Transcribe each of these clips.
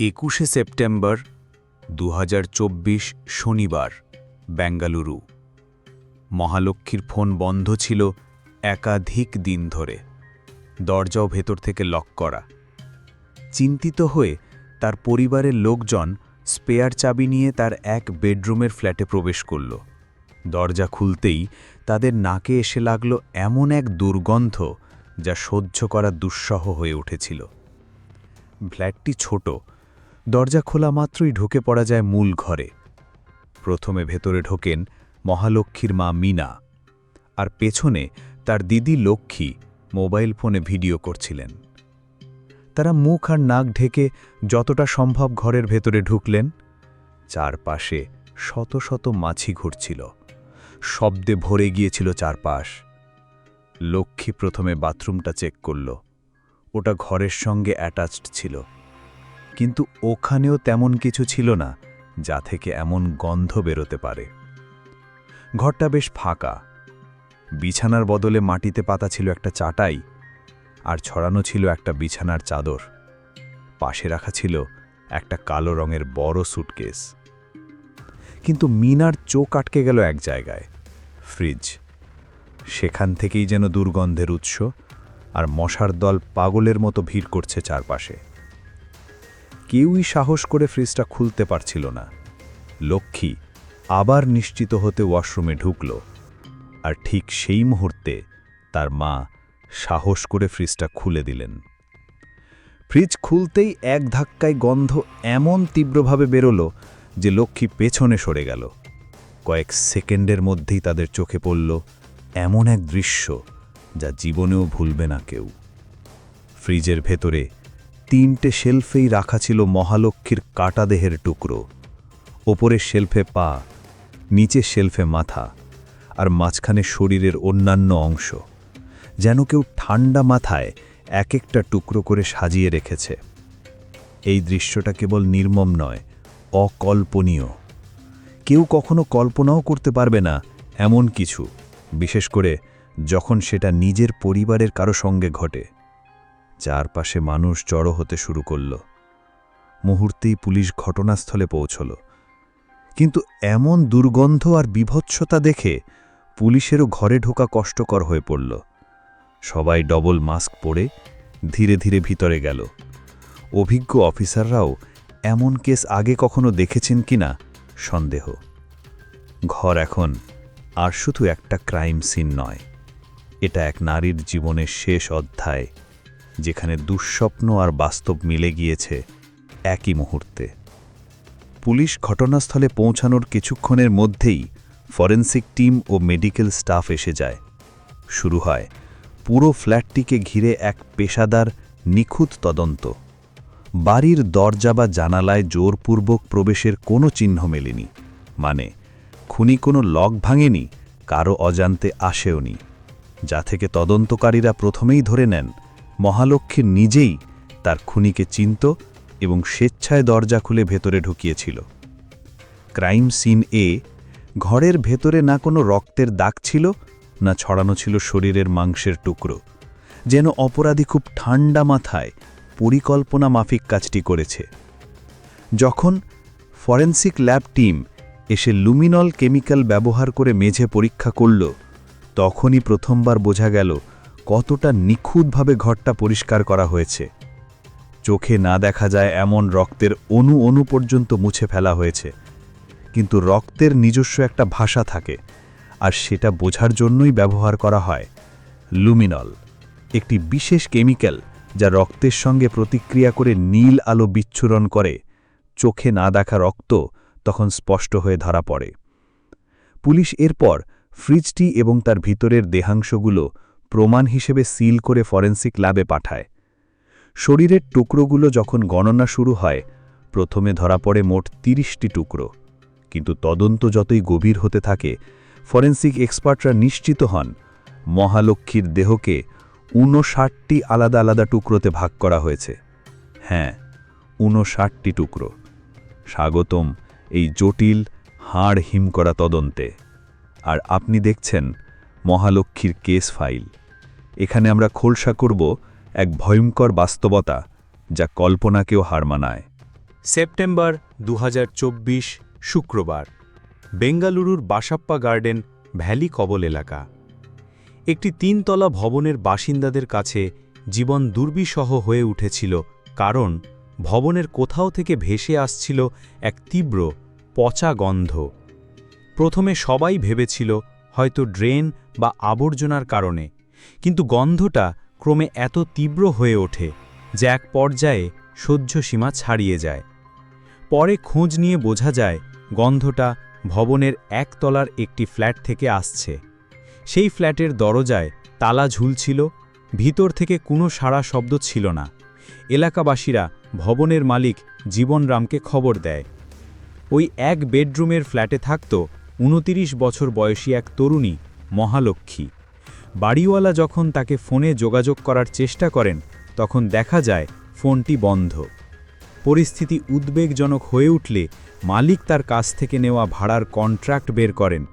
একুশে সেপ্টেম্বর দু হাজার চব্বিশ শনিবার, বেঙ্গালুরু। মহালক্ষ্মীর ফোন বন্ধ ছিল একাধিক দিন ধরে। দরজাও ভেতর থেকে লক করা। চিন্তিত হয়ে তার পরিবারের লোকজন স্পেয়ার চাবি নিয়ে তার এক বেডরুমের ফ্ল্যাটে প্রবেশ করল। দরজা খুলতেই তাদের নাকে এসে লাগল এমন এক দুর্গন্ধ যা সহ্য করা দুঃসহ হয়ে উঠেছিল। ফ্ল্যাটটি ছোট দরজা খোলা মাত্রই ঢুকে পড়া যায় মূল ঘরে। প্রথমে ভেতরে ঢোকেন মহালক্ষ্মীর মা মিনা। আর পেছনে তার দিদি লক্ষ্মী মোবাইল ফোনে ভিডিও করছিলেন। তারা মুখ আর নাক ঢেকে যতটা সম্ভব ঘরের ভেতরে ঢুকলেন। চারপাশে শত শত মাছি ঘুরছিল। শব্দে ভরে গিয়েছিল চারপাশ। লক্ষ্মী প্রথমে বাথরুমটা চেক করল। ওটা ঘরের সঙ্গে অ্যাটাচড ছিল। কিন্তু ওখানেও তেমন কিছু ছিল না, যা থেকে এমন গন্ধ বেরোতে পারে। ঘরটা বেশ ফাঁকা। বিছানার বদলে মাটিতে পাতা ছিল একটা চাটাই, আর ছড়ানো ছিল একটা বিছানার চাদর। পাশে রাখা ছিল একটা কালো রঙের বড় সুটকেস। কিন্তু মিনার চোখ আটকে গেল এক জায়গায়, ফ্রিজ। সেখান থেকেই যেন দুর্গন্ধের উৎস, আর মশার দল পাগলের মতো ভিড় করছে চারপাশে। কেউই সাহস করে ফ্রিজটা খুলতে পারছিল না। লক্ষ্মী আবার নিশ্চিত হতে ওয়াশরুমে ঢুকল, আর ঠিক সেই মুহূর্তে তার মা সাহস করে ফ্রিজটা খুলে দিলেন। ফ্রিজ খুলতেই এক ধাক্কায় গন্ধ এমন তীব্রভাবে বেরোল যে লক্ষ্মী পেছনে সরে গেল। কয়েক সেকেন্ডের মধ্যেই তাদের চোখে পড়ল এমন এক দৃশ্য যা জীবনেও ভুলবে না কেউ। ফ্রিজের ভেতরে তিনটে শেলফেই রাখা ছিল মহালক্ষ্মীর কাটা দেহের টুকরো। ওপরের শেলফে পা নিচের শেলফে মাথা, আর মাঝখানে শরীরের অন্যান্য অংশ। যেন কেউ ঠান্ডা মাথায় এক একটা টুকরো করে সাজিয়ে রেখেছে। এই দৃশ্যটা কেবল নির্মম নয়, অকল্পনীয়। কেউ কখনো কল্পনাও করতে পারবে না এমন কিছু, বিশেষ করে যখন সেটা নিজের পরিবারের কারও সঙ্গে ঘটে। চারপাশে মানুষ জড়ো হতে শুরু করল। মুহূর্তেই পুলিশ ঘটনাস্থলে পৌঁছল। কিন্তু এমন দুর্গন্ধ আর বিভৎসতা দেখে পুলিশেরও ঘরে ঢোকা কষ্টকর হয়ে পড়ল। সবাই ডবল মাস্ক পরে ধীরে ধীরে ভিতরে গেল। অভিজ্ঞ অফিসাররাও এমন কেস আগে কখনো দেখেছেন কিনা সন্দেহ। ঘর এখন আর শুধু একটা ক্রাইম সিন নয়। এটা এক নারীর জীবনের শেষ অধ্যায়। যেখানে দুঃস্বপ্ন আর বাস্তব মিলে গিয়েছে একই মুহূর্তে। পুলিশ ঘটনাস্থলে পৌঁছানোর কিছুক্ষণের মধ্যেই ফরেন্সিক টিম ও মেডিকেল স্টাফ এসে যায়। শুরু হয় পুরো ফ্ল্যাটটিকে ঘিরে এক পেশাদার, নিখুঁত তদন্ত। বাড়ির দরজা বা জানালায় জোরপূর্বক প্রবেশের কোনো চিহ্ন মেলেনি মানে খুনি কোনো লক ভাঙেনি কারও অজান্তে আসেওনি, যা থেকে তদন্তকারীরা প্রথমেই ধরে নেন মহালক্ষ্মীর নিজেই তার খুনিকে চিনত এবং স্বেচ্ছায় দরজা খুলে ভেতরে ঢুকিয়েছিল। ক্রাইম সিন এ ঘরের ভেতরে না কোনো রক্তের দাগ ছিল, না ছড়ানো ছিল শরীরের মাংসের টুকরো, যেন অপরাধী খুব ঠান্ডা মাথায় পরিকল্পনা মাফিক কাজটি করেছে। যখন ফরেন্সিক ল্যাব টিম এসে লুমিনল কেমিক্যাল ব্যবহার করে মেঝে পরীক্ষা করল, তখনই প্রথমবার বোঝা গেল কতটা নিখুঁতভাবে ঘরটা পরিষ্কার করা হয়েছে। চোখে না দেখা যায় এমন রক্তের অণু অণু পর্যন্ত মুছে ফেলা হয়েছে। কিন্তু রক্তের নিজস্ব একটা ভাষা থাকে, আর সেটা বোঝার জন্যই ব্যবহার করা হয়, লুমিনল, একটি বিশেষ কেমিক্যাল যা রক্তের সঙ্গে প্রতিক্রিয়া করে নীল আলো বিচ্ছুরণ করে, চোখে না দেখা রক্ত তখন স্পষ্ট হয়ে ধরা পড়ে। পুলিশ এরপর ফ্রিজটি এবং তার ভিতরের দেহাংশগুলো প্রমাণ হিসেবে সিল করে ফরেন্সিক ল্যাবে পাঠায়। শরীরের টুকরোগুলো যখন গণনা শুরু হয়, প্রথমে ধরা পড়ে মোট তিরিশটি টুকরো। কিন্তু তদন্ত যতই গভীর হতে থাকে, ফরেন্সিক এক্সপার্টরা নিশ্চিত হন, মহালক্ষ্মীর দেহকে ঊনষাটটি আলাদা আলাদা টুকরোতে ভাগ করা হয়েছে। হ্যাঁ ঊনষাটটি টুকরো। স্বাগতম এই জটিল, হাড় হিম করা তদন্তে। আর আপনি দেখছেন মহালক্ষ্মীর কেস ফাইল। এখানে আমরা খোলসা করব এক ভয়ঙ্কর বাস্তবতা যা কল্পনাকেও হার মানায়। সেপ্টেম্বর দু হাজার চব্বিশ, শুক্রবার, বেঙ্গালুরুর বাসাপ্পা গার্ডেন, ভ্যালি কবল এলাকা। একটি তিনতলা ভবনের বাসিন্দাদের কাছে জীবন দুর্বিষহ হয়ে উঠেছিল কারণ ভবনের কোথাও থেকে ভেসে আসছিল এক তীব্র, পচা গন্ধ। প্রথমে সবাই ভেবেছিল হয়তো ড্রেন বা আবর্জনার কারণে কিন্তু গন্ধটা ক্রমে এত তীব্র হয়ে ওঠে যে এক পর্যায়ে সহ্য সীমা ছাড়িয়ে যায়। পরে খোঁজ নিয়ে বোঝা যায় গন্ধটা ভবনের একতলার একটি ফ্ল্যাট থেকে আসছে। সেই ফ্ল্যাটের দরজায় তালা ঝুলছিল, ভিতর থেকে কোনো সাড়া শব্দ ছিল না। এলাকাবাসীরা ভবনের মালিক জীবনরামকে খবর দেয়। ওই এক বেডরুমের ফ্ল্যাটে থাকত উনতিরিশ বছর বয়সী এক তরুণী মহালক্ষ্মী। বাড়িওয়ালা যখন তাকে ফোনে যোগাযোগ করার চেষ্টা করেন, তখন দেখা যায় ফোনটি বন্ধ। পরিস্থিতি উদ্বেগজনক হয়ে উঠলে মালিক তার কাছ থেকে নেওয়া ভাড়ার কন্ট্রাক্ট বের করেন।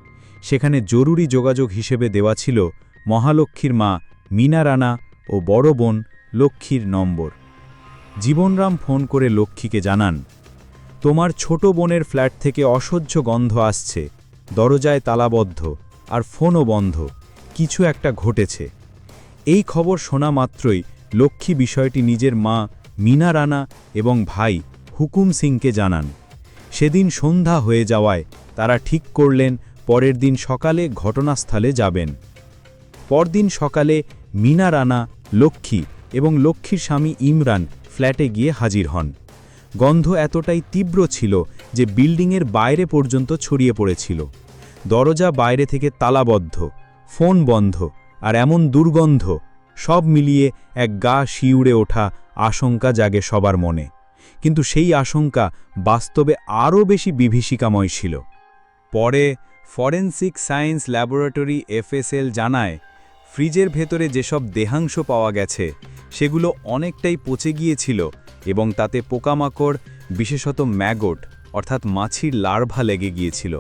সেখানে জরুরি যোগাযোগ হিসেবে দেওয়া ছিল মহালক্ষ্মীর মা মিনা রানা ও বড় বোন লক্ষ্মীর নম্বর। জীবনরাম ফোন করে লক্ষ্মীকে জানান, তোমার ছোট বোনের ফ্ল্যাট থেকে অসহ্য গন্ধ আসছে। দরজায় তালাবদ্ধ আর ফোনও বন্ধ। কিছু একটা ঘটেছে। এই খবর শোনা মাত্রই লক্ষ্মী বিষয়টি নিজের মা, মিনা রানা এবং ভাই হুকুম সিংকে জানান। সেদিন সন্ধ্যা হয়ে যাওয়ায় তারা ঠিক করলেন পরের দিন সকালে ঘটনাস্থলে যাবেন। পরদিন সকালে মিনা রানা, লক্ষ্মী এবং লক্ষ্মীর স্বামী ইমরান ফ্ল্যাটে গিয়ে হাজির হন। গন্ধ এতটাই তীব্র ছিল যে বিল্ডিংয়ের বাইরে পর্যন্ত ছড়িয়ে পড়েছিল। দরজা বাইরে থেকে তালাবদ্ধ। ফোন বন্ধ আর এমন দুর্গন্ধ, সব মিলিয়ে এক গা শিউড়ে ওঠা আশঙ্কা জাগে সবার মনে। কিন্তু সেই আশঙ্কা বাস্তবে আরও বেশি বিভীষিকাময় ছিল। পরে ফরেন্সিক সায়েন্স ল্যাবরেটরি এফএসএল জানায়, ফ্রিজের ভেতরে যেসব দেহাংশ পাওয়া গেছে, সেগুলো অনেকটাই পচে গিয়েছিল এবং তাতে পোকামাকড়, বিশেষত ম্যাগট, অর্থাৎ মাছির লার্ভা লেগে গিয়েছিল।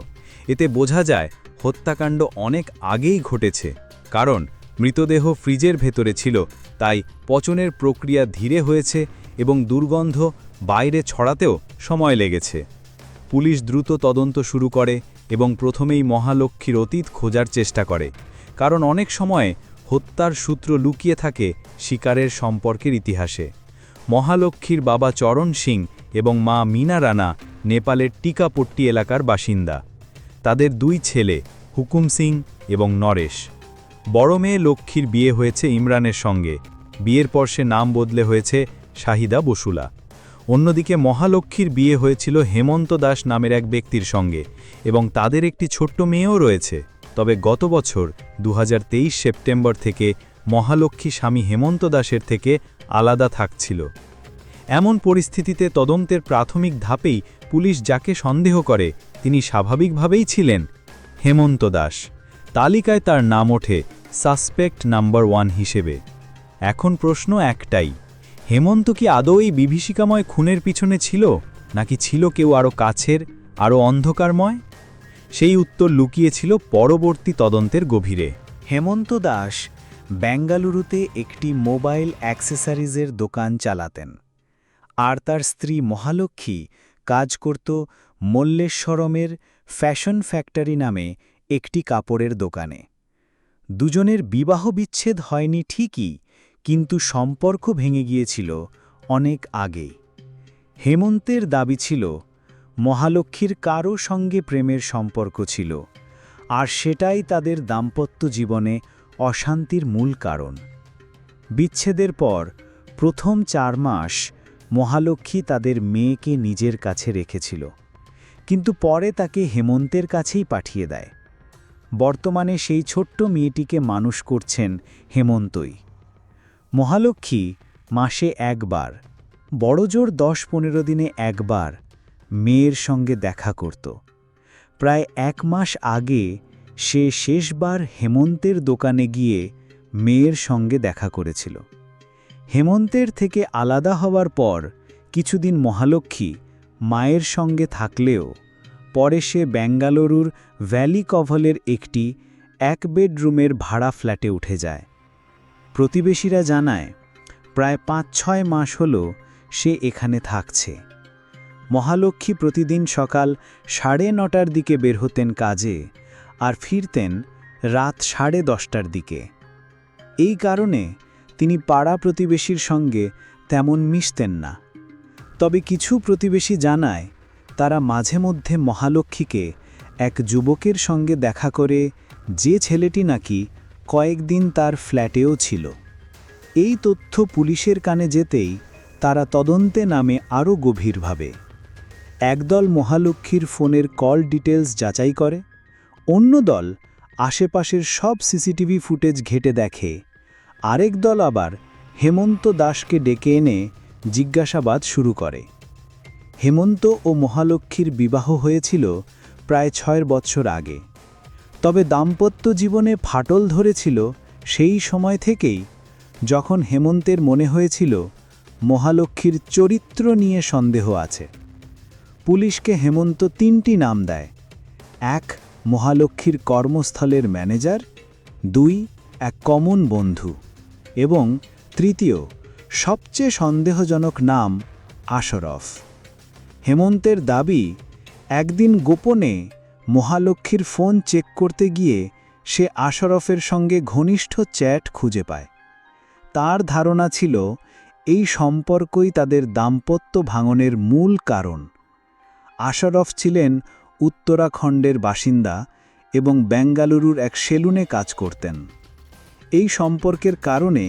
এতে বোঝা যায় হত্যাকাণ্ড অনেক আগেই ঘটেছে, কারণ মৃতদেহ ফ্রিজের ভেতরে ছিল, তাই পচনের প্রক্রিয়া ধীরে হয়েছে এবং দুর্গন্ধ বাইরে ছড়াতেও সময় লেগেছে। পুলিশ দ্রুত তদন্ত শুরু করে এবং প্রথমেই মহালক্ষ্মীর অতীত খোঁজার চেষ্টা করে, কারণ অনেক সময়ে হত্যার সূত্র লুকিয়ে থাকে শিকারের সম্পর্কের ইতিহাসে। মহালক্ষ্মীর বাবা চরণ সিং এবং মা মিনা রানা, নেপালের টিকাপট্টি এলাকার বাসিন্দা। তাদের দুই ছেলে, হুকুম সিং এবং নরেশ। বড় মেয়ে লক্ষ্মীর বিয়ে হয়েছে ইমরানের সঙ্গে। বিয়ের পর সে নাম বদলে হয়েছে শাহিদা বসুলা। অন্যদিকে মহালক্ষ্মীর বিয়ে হয়েছিল হেমন্ত দাস নামের এক ব্যক্তির সঙ্গে এবং তাদের একটি ছোট্ট মেয়েও রয়েছে। তবে গত বছর দু হাজার তেইশ সেপ্টেম্বর থেকে মহালক্ষ্মী স্বামী হেমন্ত দাসের থেকে আলাদা থাকছিল। এমন পরিস্থিতিতে তদন্তের প্রাথমিক ধাপেই পুলিশ যাকে সন্দেহ করে তিনি স্বাভাবিকভাবেই ছিলেন। হেমন্ত দাস। তালিকায় তার নাম ওঠে সাসপেক্ট নাম্বার ওয়ান হিসেবে। এখন প্রশ্ন একটাই, হেমন্ত কি আদৌ এই বিভীষিকাময় খুনের পিছনে ছিল, নাকি ছিল কেউ আরও কাছের, আরও অন্ধকারময়? সেই উত্তর লুকিয়েছিল পরবর্তী তদন্তের গভীরে। হেমন্ত দাস বেঙ্গালুরুতে একটি মোবাইল অ্যাক্সেসারিজের দোকান চালাতেন। আর তার স্ত্রী মহালক্ষ্মী কাজ করত মল্লেশ্বরমের ফ্যাশন ফ্যাক্টরি নামে একটি কাপড়ের দোকানে। দুজনের বিবাহ বিচ্ছেদ হয়নি ঠিকই, কিন্তু সম্পর্ক ভেঙে গিয়েছিল অনেক আগেই। হেমন্তের দাবি ছিল, মহালক্ষ্মীর কারও সঙ্গে প্রেমের সম্পর্ক ছিল, আর সেটাই তাদের দাম্পত্য জীবনে অশান্তির মূল কারণ। বিচ্ছেদের পর প্রথম চার মাস মহালক্ষ্মী তাদের মেয়েকে নিজের কাছে রেখেছিল। কিন্তু পরে তাকে হেমন্তের কাছেই পাঠিয়ে দেয়। বর্তমানে সেই ছোট্ট মেয়েটিকে মানুষ করছেন হেমন্তই। মহালক্ষ্মী মাসে একবার, বড়জোর দশ পনেরো দিনে একবার মেয়ের সঙ্গে দেখা করত। প্রায় এক মাস আগে সে শেষবার হেমন্তের দোকানে গিয়ে মেয়ের সঙ্গে দেখা করেছিল। হেমন্তের থেকে আলাদা হওয়ার পর কিছুদিন মহালক্ষ্মী মায়ের সঙ্গে থাকলেও, পরে সে বেঙ্গালুরুর ভ্যালি কভলের একটি এক বেডরুমের ভাড়া ফ্ল্যাটে উঠে যায়। প্রতিবেশীরা জানায়, প্রায় পাঁচ ছয় মাস হল সে এখানে থাকছে। মহালক্ষ্মী প্রতিদিন সকাল সাড়ে নটার দিকে বের হতেন কাজে আর ফিরতেন রাত সাড়ে দশটার দিকে। এই কারণে তিনি পাড়া প্রতিবেশীর সঙ্গে তেমন মিশতেন না। তবে কিছু প্রতিবেশী জানায়, তারা মাঝে মধ্যে মহালক্ষ্মীকে এক যুবকের সঙ্গে দেখা করে যে ছেলেটি নাকি কয়েকদিন তার ফ্ল্যাটেও ছিল। এই তথ্য পুলিশের কানে যেতেই তারা তদন্তে নামে আরও গভীরভাবে। একদল মহালক্ষ্মীর ফোনের কল ডিটেলস যাচাই করে, অন্য দল আশেপাশের সব সিসিটিভি ফুটেজ ঘেটে দেখে, আরেক দল আবার হেমন্ত দাসকে ডেকে এনে জিজ্ঞাসাবাদ শুরু করে। হেমন্ত ও মহালক্ষ্মীর বিবাহ হয়েছিল প্রায় ছয় বৎসর আগে। তবে দাম্পত্য জীবনে ফাটল ধরেছিল সেই সময় থেকেই যখন হেমন্তের মনে হয়েছিল মহালক্ষ্মীর চরিত্র নিয়ে সন্দেহ আছে। পুলিশকে হেমন্ত তিনটি নাম দেয়। এক মহালক্ষ্মীর কর্মস্থলের ম্যানেজার। দুই, এক কমন বন্ধু। এবং তৃতীয় সবচেয়ে সন্দেহজনক নাম আশরফ। হেমন্তের দাবি, একদিন গোপনে মহালক্ষ্মীর ফোন চেক করতে গিয়ে সে আশরফের সঙ্গে ঘনিষ্ঠ চ্যাট খুঁজে পায়। তার ধারণা ছিল, এই সম্পর্কই তাদের দাম্পত্য ভাঙনের মূল কারণ। আশরফ ছিলেন উত্তরাখণ্ডের বাসিন্দা এবং বেঙ্গালুরুর এক সেলুনে কাজ করতেন। এই সম্পর্কের কারণে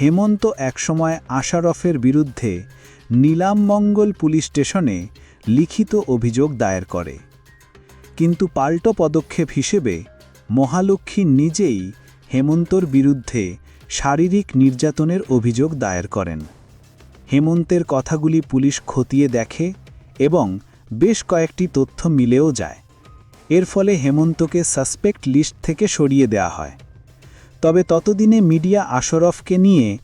হেমন্ত একসময় আশারফের বিরুদ্ধে নীলামমঙ্গল পুলিশ স্টেশনে লিখিত অভিযোগ দায়ের করে। কিন্তু পাল্টো পদক্ষেপ হিসেবে মহালক্ষ্মী নিজেই হেমন্তর বিরুদ্ধে শারীরিক নির্যাতনের অভিযোগ দায়ের করেন। হেমন্তের কথাগুলি পুলিশ খতিয়ে দেখে এবং বেশ কয়েকটি তথ্য মিলেও যায়। এর ফলে হেমন্তকে সাসপেক্ট লিস্ট থেকে সরিয়ে দেওয়া হয়। তবে ততদিনে মিডিয়া আশরফকে নিয়ে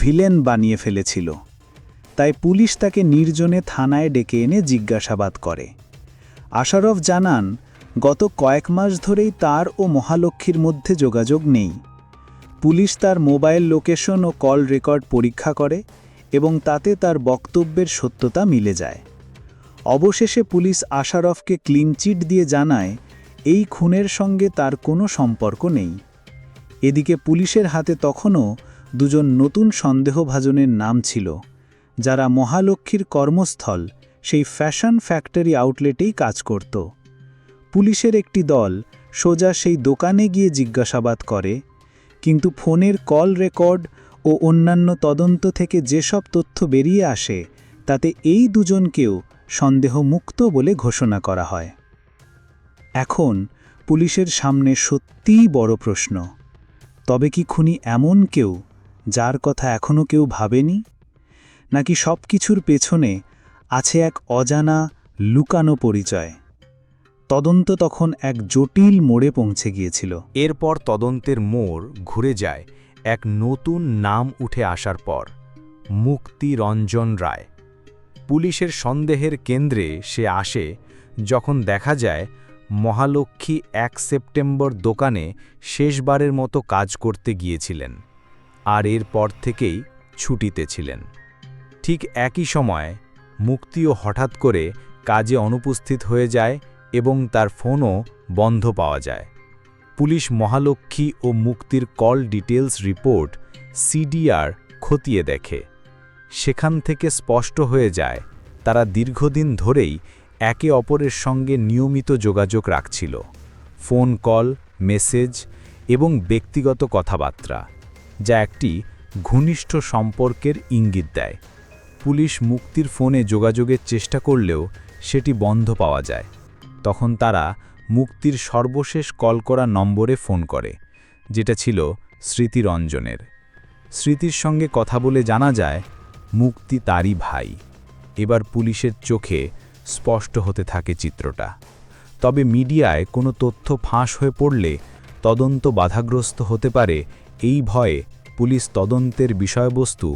ভিলেন বানিয়ে ফেলেছিল। তাই পুলিশ তাকে নির্জনে থানায় ডেকে এনে জিজ্ঞাসাবাদ করে। আশারফ জানান, গত কয়েক মাস ধরেই তার ও মহালক্ষ্মীর মধ্যে যোগাযোগ নেই। পুলিশ তার মোবাইল লোকেশন ও কল রেকর্ড পরীক্ষা করে এবং তাতে তার বক্তব্যের সত্যতা মিলে যায়। অবশেষে পুলিশ আশারফকে ক্লিনচিট দিয়ে জানায়, এই খুনের সঙ্গে তার কোনো সম্পর্ক নেই। এদিকে পুলিশের হাতে তখনও দুজন নতুন সন্দেহভাজনের নাম ছিল, যারা মহালক্ষ্মীর কর্মস্থল, সেই ফ্যাশন ফ্যাক্টরি আউটলেটেই কাজ করত। পুলিশের একটি দল সোজা সেই দোকানে গিয়ে জিজ্ঞাসাবাদ করে, কিন্তু ফোনের কল রেকর্ড ও অন্যান্য তদন্ত থেকে যেসব তথ্য বেরিয়ে আসে, তাতে এই দুজনকেও সন্দেহমুক্ত বলে ঘোষণা করা হয়। এখন পুলিশের সামনে সত্যিই বড় প্রশ্ন। তবে কি খুনি এমন কেউ যার কথা এখনও কেউ ভাবেনি? নাকি সব কিছুর পেছনে আছে এক অজানা লুকানো পরিচয়? তদন্ত তখন এক জটিল মোড়ে পৌঁছে গিয়েছিল। এরপর তদন্তের মোড় ঘুরে যায় এক নতুন নাম উঠে আসার পর মুক্তি রঞ্জন রায়। পুলিশের সন্দেহের কেন্দ্রে সে আসে যখন দেখা যায় মহালক্ষ্মী এক সেপ্টেম্বর দোকানে শেষবারের মতো কাজ করতে গিয়েছিলেন, আর এরপর থেকেই ছুটিতে ছিলেন। ঠিক একই সময় মুক্তিও হঠাৎ করে কাজে অনুপস্থিত হয়ে যায় এবং তার ফোনও বন্ধ পাওয়া যায়। পুলিশ মহালক্ষ্মী ও মুক্তির কল ডিটেলস রিপোর্ট সিডিআর খতিয়ে দেখে। সেখান থেকে স্পষ্ট হয়ে যায়, তারা দীর্ঘদিন ধরেই একে অপরের সঙ্গে নিয়মিত যোগাযোগ রাখছিল। ফোন কল, মেসেজ এবং ব্যক্তিগত কথাবার্তা, যা একটি ঘনিষ্ঠ সম্পর্কের ইঙ্গিত দেয়। পুলিশ মুক্তির ফোনে যোগাযোগের চেষ্টা করলেও সেটি বন্ধ পাওয়া যায়। তখন তারা মুক্তির সর্বশেষ কল করা নম্বরে ফোন করে, যেটা ছিল স্মৃতিরঞ্জনের স্মৃতির সঙ্গে কথা বলে জানা যায়, মুক্তি তারই ভাই। এবার পুলিশের চোখে স্পষ্ট হতে থাকে চিত্রটা। তবে মিডিয়ায় কোনো তথ্য ফাঁস হয়ে পড়লে তদন্ত বাধাগ্রস্ত হতে পারে এই ভয়ে পুলিশ তদন্তের বিষয়বস্তু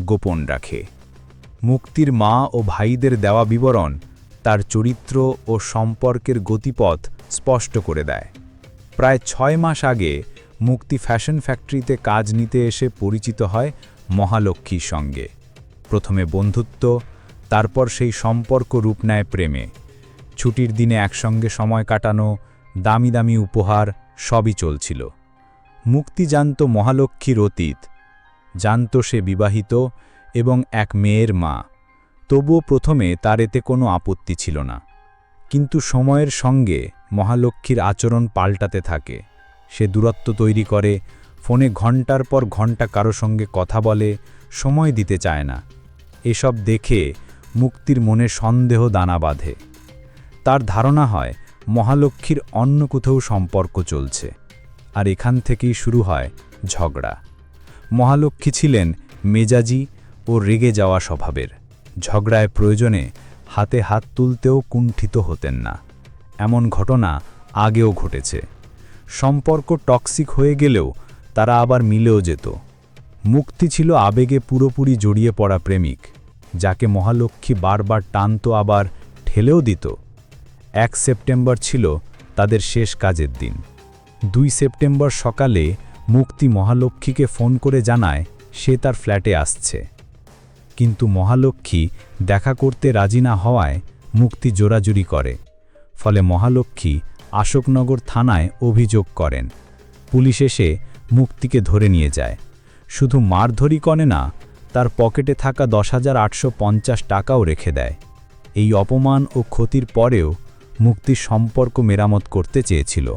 গোপন রাখে। মুক্তির মা ও ভাইদের দেওয়া বিবরণ তার চরিত্র ও সম্পর্কের গতিপথ স্পষ্ট করে দেয়। প্রায় ছয় মাস আগে মুক্তি ফ্যাশন ফ্যাক্টরিতে কাজ নিতে এসে পরিচিত হয় মহালক্ষ্মীর সঙ্গে। প্রথমে বন্ধুত্ব তারপর সেই সম্পর্ক রূপ নেয় প্রেমে। ছুটির দিনে একসঙ্গে সময় কাটানো, দামি দামি উপহার সবই চলছিল। মুক্তি জানত মহালক্ষ্মীর অতীত, জানত সে বিবাহিত এবং এক মেয়ের মা। তবুও প্রথমে তার এতে কোনো আপত্তি ছিল না। কিন্তু সময়ের সঙ্গে মহালক্ষ্মীর আচরণ পাল্টাতে থাকে। সে দূরত্ব তৈরি করে, ফোনে ঘণ্টার পর ঘণ্টা কারও সঙ্গে কথা বলে, সময় দিতে চায় না। এসব দেখে মুক্তির মনে সন্দেহ দানা বাঁধে। তার ধারণা হয়, মহালক্ষ্মীর অন্য কোথাও সম্পর্ক চলছে, আর এখান থেকেই শুরু হয় ঝগড়া। মহালক্ষ্মী ছিলেন মেজাজি ও রেগে যাওয়া স্বভাবের। ঝগড়ায় প্রয়োজনে হাতে হাত তুলতেও কুণ্ঠিত হতেন না। এমন ঘটনা আগেও ঘটেছে। সম্পর্ক টক্সিক হয়ে গেলেও তারা আবার মিলেও যেত। মুক্তি ছিল আবেগে পুরোপুরি জড়িয়ে পড়া প্রেমিক। যাকে মহালক্ষ্মী বারবার টানত আবার ঠেলেও দিত। এক সেপ্টেম্বর ছিল তাদের শেষ কাজের দিন। দুই সেপ্টেম্বর সকালে মুক্তি মহালক্ষ্মীকে ফোন করে জানায় সে তার ফ্ল্যাটে আসছে। কিন্তু মহালক্ষ্মী দেখা করতে রাজি না হওয়ায় মুক্তি জোরাজুরি করে। ফলে মহালক্ষ্মী আশোকনগর থানায় অভিযোগ করেন। পুলিশ এসে মুক্তিকে ধরে নিয়ে যায়। শুধু মারধরি করে না তার পকেটে থাকা দশ হাজার আটশো টাকাও রেখে দেয়। এই অপমান ও ক্ষতির পরেও মুক্তির সম্পর্ক মেরামত করতে চেয়েছিল।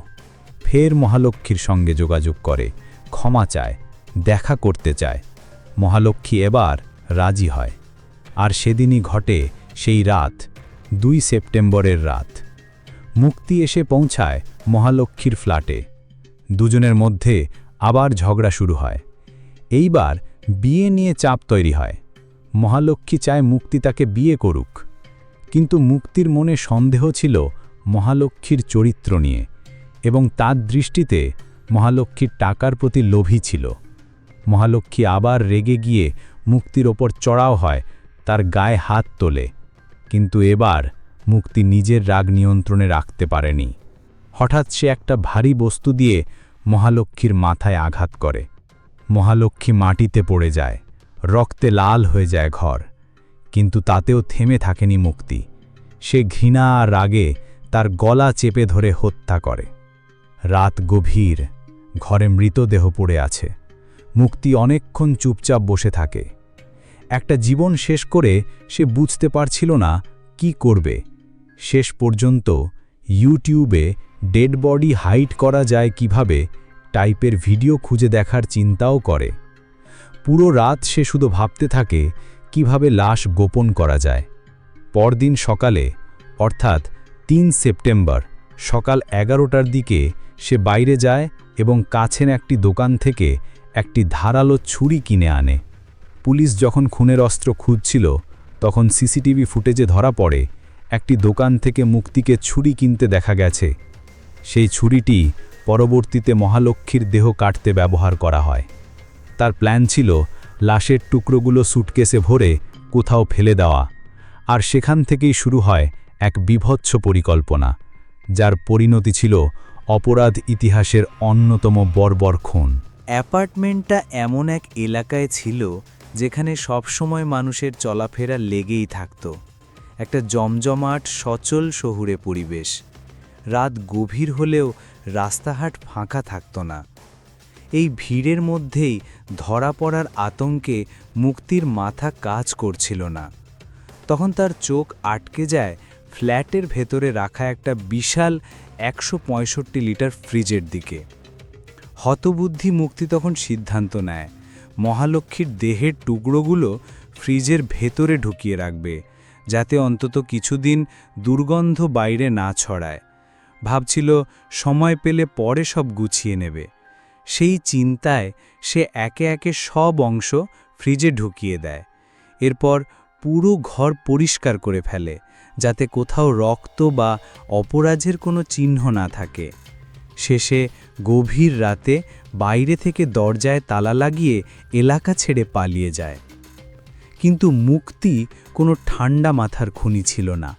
ফের মহালক্ষ্মীর সঙ্গে যোগাযোগ করে, ক্ষমা চায়, দেখা করতে চায়। মহালক্ষ্মী এবার রাজি হয়। আর সেদিনই ঘটে সেই রাত, দুই সেপ্টেম্বরের রাত। মুক্তি এসে পৌঁছায় মহালক্ষ্মীর ফ্ল্যাটে। দুজনের মধ্যে আবার ঝগড়া শুরু হয়। এইবার বিয়ে নিয়ে চাপ তৈরি হয়। মহালক্ষ্মী চায় মুক্তি তাকে বিয়ে করুক। কিন্তু মুক্তির মনে সন্দেহ ছিল মহালক্ষ্মীর চরিত্র নিয়ে এবং তার দৃষ্টিতে মহালক্ষ্মীর টাকার প্রতি লোভী ছিল। মহালক্ষ্মী আবার রেগে গিয়ে মুক্তির ওপর চড়াও হয়, তার গায়ে হাত তোলে। কিন্তু এবার মুক্তি নিজের রাগ নিয়ন্ত্রণে রাখতে পারেনি। হঠাৎ সে একটা ভারী বস্তু দিয়ে মহালক্ষ্মীর মাথায় আঘাত করে। মহালক্ষ্মী মাটিতে পড়ে যায়, রক্তে লাল হয়ে যায় ঘর, কিন্তু তাতেও থেমে থাকেনি মুক্তি। সে ঘৃণা আর রাগে তার গলা চেপে ধরে হত্যা করে। রাত গভীর, ঘরে মৃতদেহ পড়ে আছে। মুক্তি অনেকক্ষণ চুপচাপ বসে থাকে। একটা জীবন শেষ করে সে বুঝতে পারছিল না কি করবে। শেষ পর্যন্ত ইউটিউবে ডেড বডি হাইট করা যায় কীভাবে টাইপের ভিডিও খুঁজে দেখার চিন্তাও করে। পুরো রাত সে শুধু ভাবতে থাকে, কীভাবে লাশ গোপন করা যায়। পরদিন সকালে, অর্থাৎ তিন সেপ্টেম্বর, সকাল এগারোটার দিকে সে বাইরে যায় এবং কাছের একটি দোকান থেকে একটি ধারালো ছুরি কিনে আনে। পুলিশ যখন খুনের অস্ত্র খুঁজছিল, তখন সিসিটিভি ফুটেজে ধরা পড়ে, একটি দোকান থেকে মুক্তিকে ছুরি কিনতে দেখা গেছে। সেই ছুরিটি পরবর্তীতে মহালক্ষ্মীর দেহ কাটতে ব্যবহার করা হয়। তার প্ল্যান ছিল লাশের টুকরোগুলো সুটকেসে ভরে কোথাও ফেলে দেওয়া, আর সেখান থেকেই শুরু হয় এক বিভৎস পরিকল্পনা, যার পরিণতি ছিল অপরাধ ইতিহাসের অন্যতম বর্বর খুন। অ্যাপার্টমেন্টটা এমন এক এলাকায় ছিল যেখানে সবসময় মানুষের চলাফেরা লেগেই থাকত। একটা জমজমাট, সচল শহুরে পরিবেশ। রাত গভীর হলেও রাস্তাঘাট ফাঁকা থাকত না। এই ভিড়ের মধ্যেই ধরা পড়ার আতঙ্কে মুক্তির মাথা কাজ করছিল না। তখন তার চোখ আটকে যায় ফ্ল্যাটের ভেতরে রাখা একটা বিশাল একশো পঁয়ষট্টি লিটার ফ্রিজের দিকে। হতবুদ্ধি মুক্তি তখন সিদ্ধান্ত নেয়। মহালক্ষ্মীর দেহের টুকরোগুলো ফ্রিজের ভেতরে ঢুকিয়ে রাখবে, যাতে অন্তত কিছুদিন দুর্গন্ধ বাইরে না ছড়ায়। ভাবছিল সময় পেলে পরে সব গুছিয়ে নেবে। সেই চিন্তায় সে একে একে সব অংশ ফ্রিজে ঢুকিয়ে দেয়। এরপর পুরো ঘর পরিষ্কার করে ফেলে, যাতে কোথাও রক্ত বা অপরাধের কোনো চিহ্ন না থাকে। শেষে গভীর রাতে বাইরে থেকে দরজায় তালা লাগিয়ে এলাকা ছেড়ে পালিয়ে যায়। কিন্তু মুক্তি কোনো ঠান্ডা মাথার খুনি ছিল না।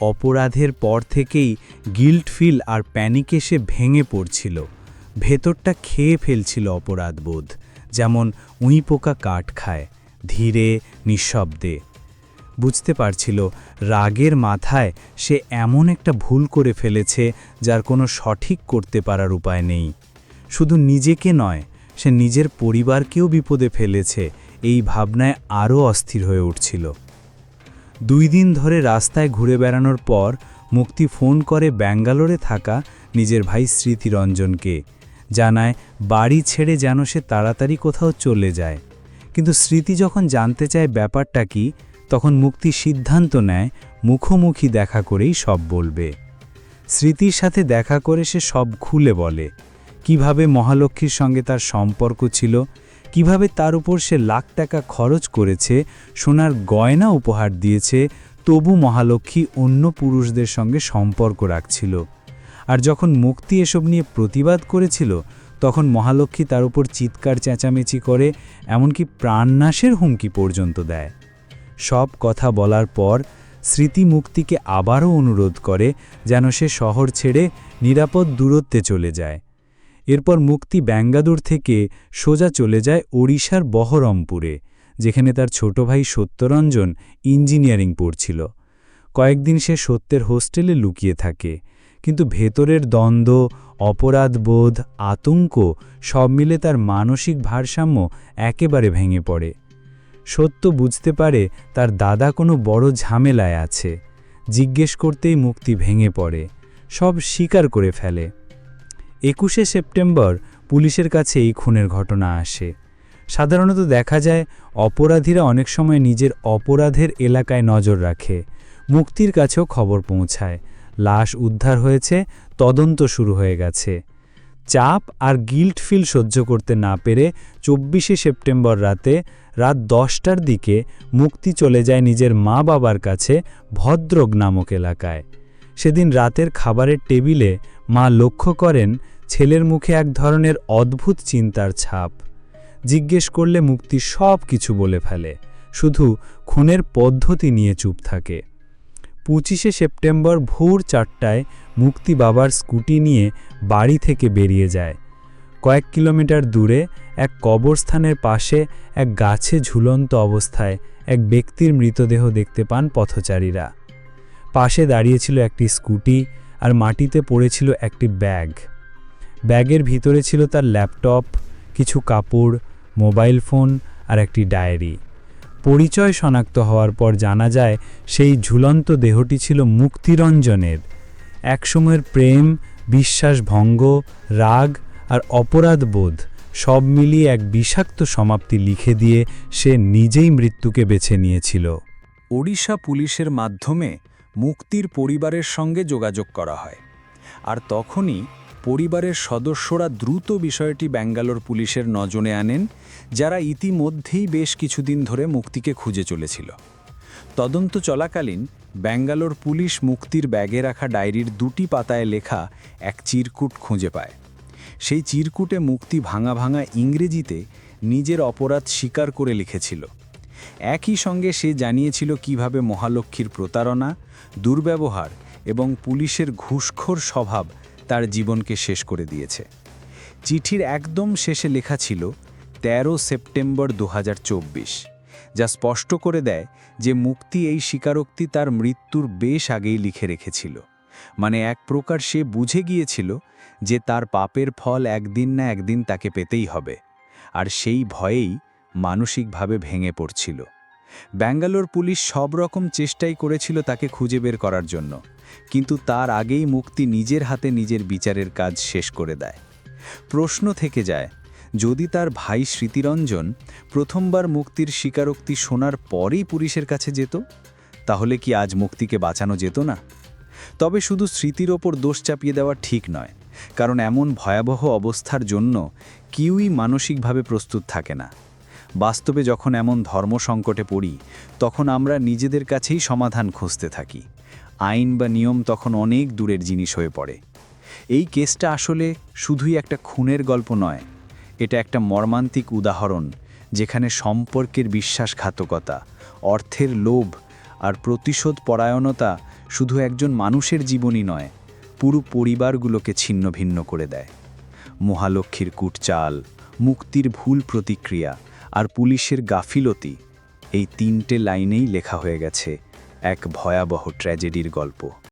অপরাধের পর থেকেই গিল্ট ফিল আর প্যানিকে সে ভেঙে পড়ছিল। ভেতরটা খেয়ে ফেলছিল অপরাধবোধ, যেমন উঁই পোকা কাঠ খায়, ধীরে, নিঃশব্দে। বুঝতে পারছিল রাগের মাথায় সে এমন একটা ভুল করে ফেলেছে যার কোনো সঠিক করতে পারার উপায় নেই। শুধু নিজেকে নয়, সে নিজের পরিবারকেও বিপদে ফেলেছে, এই ভাবনায় আরও অস্থির হয়ে উঠছিল। দুই দিন ধরে রাস্তায় ঘুরে বেড়ানোর পর মুক্তি ফোন করে ব্যাঙ্গালোরে থাকা নিজের ভাই স্মৃতিরঞ্জনকে। জানায়, বাড়ি ছেড়ে যেন সে তাড়াতাড়ি কোথাও চলে যায়। কিন্তু স্মৃতি যখন জানতে চায় ব্যাপারটা কি, তখন মুক্তি সিদ্ধান্ত নেয়, মুখোমুখি দেখা করেই সব বলবে। স্মৃতির সাথে দেখা করে সে সব খুলে বলে। কীভাবে মহালক্ষ্মীর সঙ্গে তার সম্পর্ক ছিল কীভাবে তার উপর সে লাখ টাকা খরচ করেছে, সোনার গয়না উপহার দিয়েছে, তবু মহালক্ষ্মী অন্য পুরুষদের সঙ্গে সম্পর্ক রাখছিল। আর যখন মুক্তি এসব নিয়ে প্রতিবাদ করেছিল, তখন মহালক্ষ্মী তার উপর চিৎকার চেঁচামেচি করে, এমনকি প্রাণনাশের হুমকি পর্যন্ত দেয়। সব কথা বলার পর স্মৃতি মুক্তিকে আবারও অনুরোধ করে যেন সে শহর ছেড়ে নিরাপদ দূরত্বে চলে যায়। এরপর মুক্তি ব্যাঙ্গাদুর থেকে সোজা চলে যায় ওড়িশার বহরমপুরে, যেখানে তার ছোট ভাই সত্যরঞ্জন ইঞ্জিনিয়ারিং পড়ছিল। কয়েকদিন সে সত্যের হোস্টেলে লুকিয়ে থাকে, কিন্তু ভেতরের দ্বন্দ্ব, অপরাধবোধ, আতঙ্ক সব মিলে তার মানসিক ভারসাম্য একেবারে ভেঙে পড়ে। সত্য বুঝতে পারে তার দাদা কোনো বড় ঝামেলায় আছে, জিজ্ঞেস করতেই মুক্তি ভেঙে পড়ে, সব স্বীকার করে ফেলে। একুশে সেপ্টেম্বর পুলিশের কাছে এই খুনের ঘটনা আসে। সাধারণত দেখা যায়, অপরাধীরা অনেক সময় নিজের অপরাধের এলাকায় নজর রাখে। মুক্তির কাছেও খবর পৌঁছায়। লাশ উদ্ধার হয়েছে, তদন্ত শুরু হয়ে গেছে। চাপ আর গিল্ট ফিল সহ্য করতে না পেরে চব্বিশে সেপ্টেম্বর রাতে রাত দশটার দিকে মুক্তি চলে যায় নিজের মা বাবার কাছে ভদ্রক নামক এলাকায়। সেদিন রাতের খাবারের টেবিলে মা লক্ষ্য করেন ছেলের মুখে এক ধরনের অদ্ভুত চিন্তার ছাপ। জিজ্ঞেস করলে মুক্তি সব কিছু বলে ফেলে, শুধু খুনের পদ্ধতি নিয়ে চুপ থাকে। পঁচিশে সেপ্টেম্বর ভোর চারটায় মুক্তি বাবার স্কুটি নিয়ে বাড়ি থেকে বেরিয়ে যায়। কয়েক কিলোমিটার দূরে এক কবরস্থানের পাশে এক গাছে ঝুলন্ত অবস্থায় এক ব্যক্তির মৃতদেহ দেখতে পান পথচারীরা। পাশে দাঁড়িয়েছিল একটি স্কুটি আর মাটিতে পড়েছিল একটি ব্যাগ। ব্যাগের ভিতরে ছিল তার ল্যাপটপ, কিছু কাপড়, মোবাইল ফোন আর একটি ডায়েরি। পরিচয় শনাক্ত হওয়ার পর জানা যায়, সেই ঝুলন্ত দেহটি ছিল মুক্তিরঞ্জনের। একসময়ের প্রেম, বিশ্বাসভঙ্গ, রাগ আর অপরাধবোধ সব মিলিয়ে এক বিষাক্ত সমাপ্তি লিখে দিয়ে সে নিজেই মৃত্যুকে বেছে নিয়েছিল। ওড়িশা পুলিশের মাধ্যমে মুক্তির পরিবারের সঙ্গে যোগাযোগ করা হয়। আর তখনই পরিবারের সদস্যরা দ্রুত বিষয়টি ব্যাঙ্গালোর পুলিশের নজরে আনেন, যারা ইতিমধ্যেই বেশ কিছুদিন ধরে মুক্তিকে খুঁজে চলেছিল। তদন্ত চলাকালীন ব্যাঙ্গালোর পুলিশ মুক্তির ব্যাগে রাখা ডায়েরির দুটি পাতায় লেখা এক চিরকুট খুঁজে পায়। সেই চিরকুটে মুক্তি ভাঙা ভাঙা ইংরেজিতে নিজের অপরাধ স্বীকার করে লিখেছিল। একই সঙ্গে সে জানিয়েছিল কীভাবে মহালক্ষ্মীর প্রতারণা, দুর্ব্যবহার এবং পুলিশের ঘুষখোর স্বভাব তার জীবনকে শেষ করে দিয়েছে। চিঠির একদম শেষে লেখা ছিল, তেরো সেপ্টেম্বর দু হাজার চব্বিশ, যা স্পষ্ট করে দেয় যে মুক্তি এই স্বীকারোক্তি তার মৃত্যুর বেশ আগেই লিখে রেখেছিল। মানে এক প্রকার সে বুঝে গিয়েছিল যে তার পাপের ফল একদিন না একদিন তাকে পেতেই হবে। আর সেই ভয়েই মানসিকভাবে ভেঙে পড়ছিল। ব্যাঙ্গালোর পুলিশ সব রকম চেষ্টাই করেছিল তাকে খুঁজে বের করার জন্য, কিন্তু তার আগেই মুক্তি নিজের হাতে নিজের বিচারের কাজ শেষ করে দেয়। প্রশ্ন থেকে যায়, যদি তার ভাই স্মৃতিরঞ্জন প্রথমবার মুক্তির স্বীকারোক্তি শোনার পরেই পুলিশের কাছে যেত, তাহলে কি আজ মুক্তিকে বাঁচানো যেত না? তবে শুধু স্মৃতির ওপর দোষ চাপিয়ে দেওয়া ঠিক নয়, কারণ এমন ভয়াবহ অবস্থার জন্য কেউই মানসিকভাবে প্রস্তুত থাকে না। বাস্তবে যখন এমন ধর্ম সংকটে পড়ি, তখন আমরা নিজেদের কাছেই সমাধান খুঁজতে থাকি। আইন বা নিয়ম তখন অনেক দূরের জিনিস হয়ে পড়ে। এই কেসটা আসলে শুধুই একটা খুনের গল্প নয়, এটা একটা মর্মান্তিক উদাহরণ, যেখানে সম্পর্কের বিশ্বাসঘাতকতা, অর্থের লোভ আর প্রতিশোধ পরায়ণতা শুধু একজন মানুষের জীবনই নয়, পুরো পরিবারগুলোকে ছিন্ন ভিন্ন করে দেয়। মহালক্ষ্মীর কুটচাল, মুক্তির ভুল প্রতিক্রিয়া আর পুলিশের গাফিলতি। এই তিনটে লাইনেই লেখা হয়ে গেছে এক ভয়াবহ ট্র্যাজেডির গল্প।